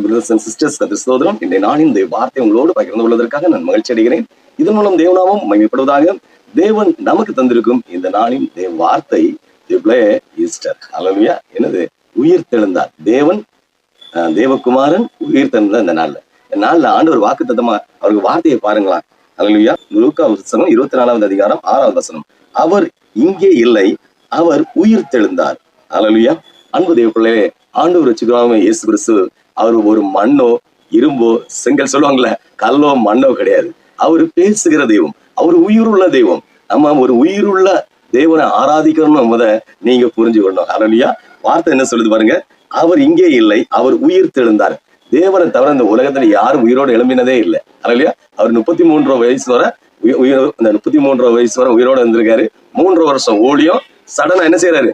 Brothers and sisters சோதரம் இன்றைய நாளின் இந்த வார்த்தை உங்களோடு பகிர்ந்து கொள்வதற்காக நான் மகிழ்ச்சி அடைகிறேன். இதன் மூலம் தேவநாமம் மகிமைப்படுவதாக தேவன் நமக்கு தந்திருக்கும் இந்த நாளின் தேவ வார்த்தை ஈஸ்டர் உயிர் தெழுந்தார் தேவன் தேவகுமாரன் உயிர் இந்த நாள்ல. இந்த நாள்ல ஆண்டவர் வாக்கு தத்தமா அவருக்கு வார்த்தையை பாருங்களா அல்லவியா வசனம் இருபத்தி நாலாவது அதிகாரம் ஆறாவது வசனம். அவர் இங்கே இல்லை அவர் உயிர் தெழுந்தார் அன்பு தேவ பிள்ளையே ஆண்டவர் வச்சுக்கிறாம இயேசு கிறிஸ்து அவர் ஒரு மண்ணோ இரும்போ செங்கல் சொல்லுவாங்கல்ல கல்லோ மண்ணோ கிடையாது. அவர் பேசுகிற தெய்வம் அவர் உயிருள்ள தெய்வம். நம்ம ஒரு உயிருள்ள தேவனை ஆராதிக்கணும் முத நீங்க புரிஞ்சுக்கணும். அரலியா வார்த்தை என்ன சொல்லுது பாருங்க? அவர் இங்கே இல்லை அவர் உயிர் தெழுந்தார். தேவனை தவிர இந்த உலகத்துல யாரும் உயிரோடு எழும்பினதே இல்லை. அரலியா அவர் முப்பத்தி மூன்று வயசு வரை உயிர் இந்த முப்பத்தி மூன்று வயசு வரை உயிரோட இருந்திருக்காரு. மூன்று வருஷம் ஓடியும் சடனா என்ன செய்யறாரு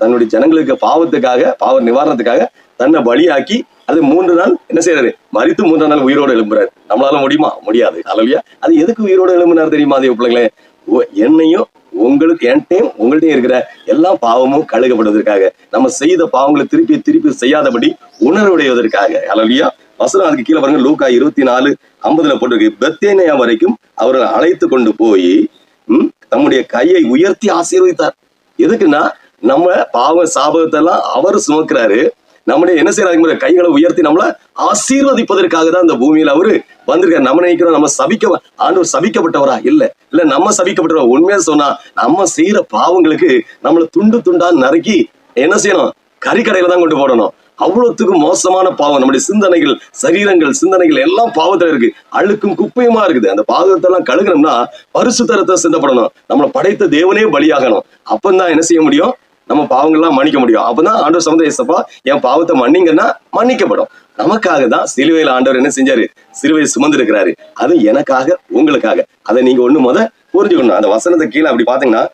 தன்னுடைய ஜனங்களுக்கு பாவத்துக்காக பாவ நிவாரணத்துக்காக தன்னை பலியாக்கி அது மூன்று நாள் என்ன செய்யறாரு மறித்து மூன்றாம் நாள் உயிரோடு எழும்புறாரு. நம்மளால முடியுமா? முடியாது. அலவியா அது எதுக்கு உயிரோடு எழும்புனார் தெரியுமா அதே பிள்ளைங்களே ஓ- என்னையும் உங்களுக்கு என்கிட்டயும் உங்கள்கிட்டயும் இருக்கிற எல்லா பாவமும் கழுகப்படுவதற்காக நம்ம செய்த பாவங்களை திருப்பி திருப்பி செய்யாதபடி உணர்வுடைவதற்காக அலவியா வசனம் அதுக்கு கீழே பாருங்க. லூக்கா இருபத்தி நாலு ஐம்பதுல போட்டிருக்கு. பெத்தேனையா வரைக்கும் அவர்களை அழைத்து கொண்டு போய் உம் தம்முடைய கையை உயர்த்தி ஆசீர்வதித்தார். எதுக்குன்னா நம்ம பாவ சாபகத்தெல்லாம் எல்லாம் அவர் சுமக்கிறாரு. நம்முடைய என்ன செய்யறாங்க கைகளை உயர்த்தி நம்மள ஆசீர்வதிப்பதற்காக தான் இந்த பூமியில அவரு வந்திருக்காரு. நம்ம நினைக்கிறோம் நம்ம சபிக்க ஆண்டவர் சபிக்கப்பட்டவரா? இல்ல. இல்ல நம்ம சபிக்கப்பட்டவரா? உண்மையா சொன்னா நம்ம செய்யற பாவங்களுக்கு நம்மள துண்டு துண்டா நறுக்கி என்ன செய்யணும்? கறிக்கடையில தான் கொண்டு போடணும். அவ்வளவுத்துக்கு மோசமான பாவம். நம்முடைய சிந்தனைகள் சரீரங்கள் சிந்தனைகள் எல்லாம் பாவத்துல இருக்கு. அழுக்கும் குப்பையுமா இருக்குது? அந்த பாவத்தை எல்லாம் கழுகணும்னா பரிசுத்தரத்தை சிந்தப்படணும். நம்மளை படைத்த தேவனே பலியாகணும். அப்பந்தான் என்ன செய்ய முடியும்? நம்ம பாவங்கள்லாம் மன்னிக்க முடியும். அப்பதான் ஆண்டவர் சமுதாய ஏசப்பா என் பாவத்தை மன்னிங்கன்னா மன்னிக்கப்படும். நமக்காக தான் சிலுவையில் ஆண்டவர் என்ன செஞ்சாரு? சிலுவையை சுமந்திருக்கிறாரு. அது எனக்காக உங்களுக்காக. அதை நீங்க ஒண்ணு முத புரிஞ்சுக்கணும். அந்த வசனத்தை கீழே அப்படி பாத்தீங்கன்னா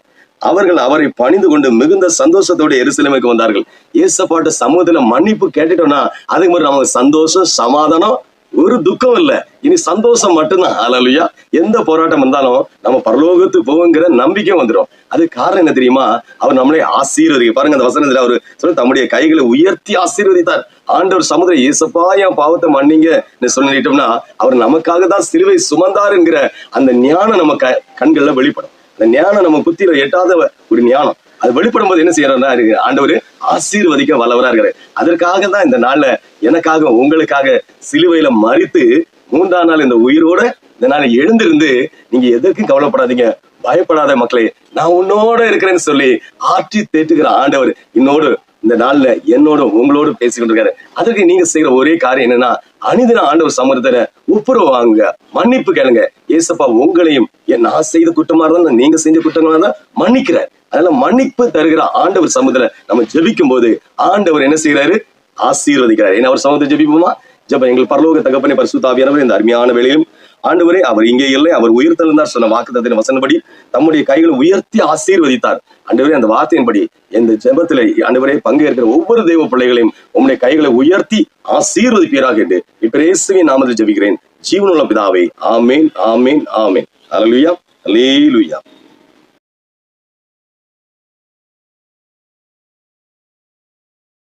அவர்கள் அவரை பணிந்து கொண்டு மிகுந்த சந்தோஷத்தோட எருசலேமுக்கு வந்தார்கள். ஏசப்பாட்ட சமூகத்துல மன்னிப்பு கேட்டுட்டோம்னா அதுக்கு மாதிரி நமக்கு சந்தோஷம் சமாதானம் ஒரு துக்கம் இல்லை. இனி சந்தோஷம் மட்டும்தான். அலலுயா எந்த போராட்டம் வந்தாலும் நம்ம பரலோகத்துக்கு போகுங்கிற நம்பிக்கை வந்துடும் அது காரணம் என்ன தெரியுமா? அவர் நம்மளே ஆசீர்வதிக்க. பாருங்க அந்த வசனத்துல அவர் சொல்ல தம்முடைய கைகளை உயர்த்தி ஆசீர்வதித்தார். ஆண்டவர் சமுதிர இயேசப்பா என் பாவத்தை மன்னிங்க சொல்லிட்டோம்னா அவர் நமக்காக தான் சிலுவை சுமந்தார் என்கிற அந்த ஞானம் நம்ம க கண்கள்ல வெளிப்படும். அந்த ஞானம் நம்ம புத்தியில எட்டாத ஒரு ஞானம். அது வெளிப்படும் போது என்ன செய்யறோம்னா இருக்கு, ஆண்டவர் ஆசீர்வதிக்க வல்லவரா இருக்கிறார் அதற்காக தான் இந்த நாள்ல எனக்காக உங்களுக்காக சிலுவையில மறித்து மூன்றாம் நாள் இந்த உயிரோட இந்த நாள் எழுந்திருந்து நீங்க எதற்கும் கவலைப்படாதீங்க. பயப்படாத மக்களே நான் உன்னோட இருக்கிறேன்னு சொல்லி ஆற்றி தேட்டுகிற ஆண்டவர் இன்னோடு இந்த நாள்ல என்னோட உங்களோட பேசிக்கிட்டு இருக்காரு அதுக்கு நீங்க செய்யற ஒரே காரியம் என்னன்னா அனிதன ஆண்டவர் சமரத்துல ஒப்புரவு வாங்க மன்னிப்பு கேளுங்க. ஏசப்பா உங்களையும் என் நான் செய்த குற்றமா இருந்தா நீங்க செஞ்ச குற்றங்களா இருந்தா மன்னிக்கிறார் அதனால மன்னிப்பு தருகிற ஆண்டவர் சமூகத்துல நம்ம ஜெபிக்கும் போது ஆண்டவர் என்ன செய்யறாரு ஆசீர்வதிக்கிறார். ஏன்னா அவர் சமூகத்தை ஜெபிப்போமா? ஜப எங்கள் பரலோக தகப்பனை பரிசுத்தாவியானவர் இந்த அருமையான வேளையிலும் ஆண்டவரே அவர் இங்கே இல்லை அவர் உயிர்த்தெழுந்தார் சொன்ன சொன்ன வாக்குத்தத்தின் வசனப்படி தம்முடைய கைகளை உயர்த்தி ஆசீர்வதித்தார். ஆண்டவரே அந்த வார்த்தையின்படி இந்த ஜெபத்திலே ஆண்டவரே பங்கேற்கிற ஒவ்வொரு தெய்வ பிள்ளைகளையும் உம்முடைய கைகளை உயர்த்தி ஆசீர்வதிப்பீராக என்று இப்ப நாமத்தில் ஜெபிக்கிறேன். ஜீவனுள்ள பிதாவை ஆமேன் ஆமேன் ஆமேன். அலலுயா அலேலுயா